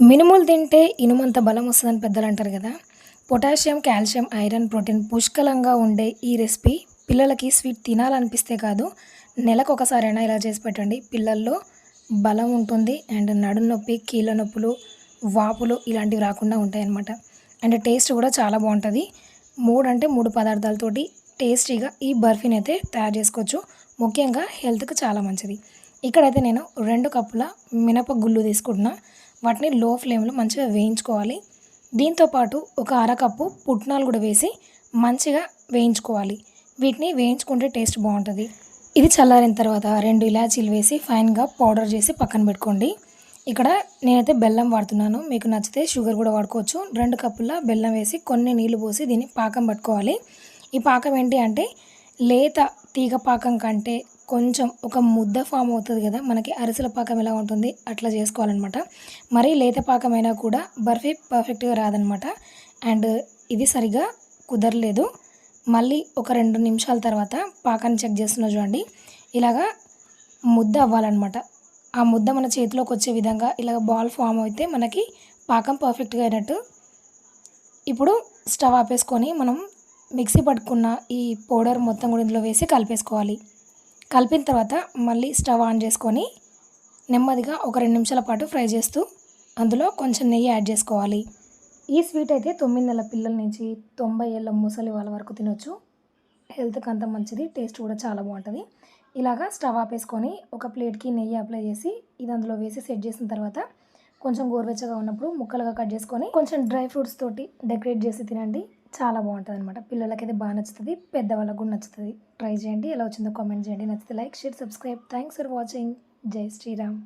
మినుములు తింటే ఇనుమంత బలం వస్తుందని పెద్దలు అంటారు కదా. పొటాషియం కాల్షియం ఐరన్ ప్రోటీన్ పుష్కలంగా ఉండే ఈ రెసిపీ పిల్లలకి స్వీట్ తినాలనిపిస్తే కాదు నెలకు ఒకసారైనా ఇలా చేసి పెట్టండి. పిల్లల్లో బలం ఉంటుంది అండ్ నడుం నొప్పి కీళ్ళ నొప్పులు వాపులు ఇలాంటివి రాకుండా ఉంటాయన్నమాట. అండ్ టేస్ట్ కూడా చాలా బాగుంటుంది. మూడు అంటే మూడు పదార్థాలతోటి టేస్టీగా ఈ బర్ఫీని అయితే తయారు చేసుకోవచ్చు. ముఖ్యంగా హెల్త్కి చాలా మంచిది. ఇక్కడైతే నేను రెండు కప్పుల మినప గుళ్ళు తీసుకుంటున్నా. వాటిని లో ఫ్లేమ్లో మంచిగా వేయించుకోవాలి. దీంతోపాటు ఒక అరకప్పు పుట్నాలు కూడా వేసి మంచిగా వేయించుకోవాలి. వీటిని వేయించుకుంటే టేస్ట్ బాగుంటుంది. ఇది చల్లారిన తర్వాత రెండు ఇలాచీలు వేసి ఫైన్గా పౌడర్ చేసి పక్కన పెట్టుకోండి. ఇక్కడ నేనైతే బెల్లం వాడుతున్నాను. మీకు నచ్చితే షుగర్ కూడా వాడుకోవచ్చు. రెండు కప్పుల బెల్లం వేసి కొన్ని నీళ్ళు పోసి దీన్ని పాకం పట్టుకోవాలి. ఈ పాకం ఏంటి అంటే లేత తీగ పాకం కంటే కొంచెం ఒక ముద్ద ఫామ్ అవుతుంది కదా మనకి అరిసెల పాకం ఎలా ఉంటుంది అట్లా చేసుకోవాలన్నమాట. మరీ లేత పాకం అయినా కూడా బర్ఫీ పర్ఫెక్ట్గా రాదనమాట అండ్ ఇది సరిగా కుదరలేదు. మళ్ళీ ఒక రెండు నిమిషాల తర్వాత పాకాన్ని చెక్ చేస్తున్నా చూడండి. ఇలాగా ముద్ద అవ్వాలన్నమాట. ఆ ముద్ద మన చేతిలోకి వచ్చే విధంగా ఇలాగ బాల్ ఫామ్ అయితే మనకి పాకం పర్ఫెక్ట్గా అయినట్టు ఇప్పుడు స్టవ్ ఆపేసుకొని మనం మిక్సీ పట్టుకున్న ఈ పౌడర్ మొత్తం కూడా ఇందులో వేసి కలిపేసుకోవాలి. కలిపిన తర్వాత మళ్ళీ స్టవ్ ఆన్ చేసుకొని నెమ్మదిగా ఒక రెండు నిమిషాల పాటు ఫ్రై చేస్తూ అందులో కొంచెం నెయ్యి యాడ్ చేసుకోవాలి. ఈ స్వీట్ అయితే తొమ్మిది నెలల పిల్లల నుంచి తొంభై ఏళ్ళ ముసలి వాళ్ళ వరకు తినొచ్చు. హెల్త్కి అంత మంచిది టేస్ట్ కూడా చాలా బాగుంటుంది. ఇలాగా స్టవ్ ఆపేసుకొని ఒక ప్లేట్కి నెయ్యి అప్లై చేసి ఇది అందులో వేసి సెట్ చేసిన తర్వాత కొంచెం గోరువెచ్చగా ఉన్నప్పుడు ముక్కలుగా కట్ చేసుకొని కొంచెం డ్రై ఫ్రూట్స్ తోటి డెకరేట్ చేసి తినండి. చాలా బాగుంటుంది అనమాట పిల్లలకైతే బాగా నచ్చుతుంది పెద్దవాళ్ళకు కూడా నచ్చుతుంది. ట్రై చేయండి ఎలా వచ్చిందో కామెంట్ చేయండి. నచ్చితే like share subscribe thanks for watching జై శ్రీరామ్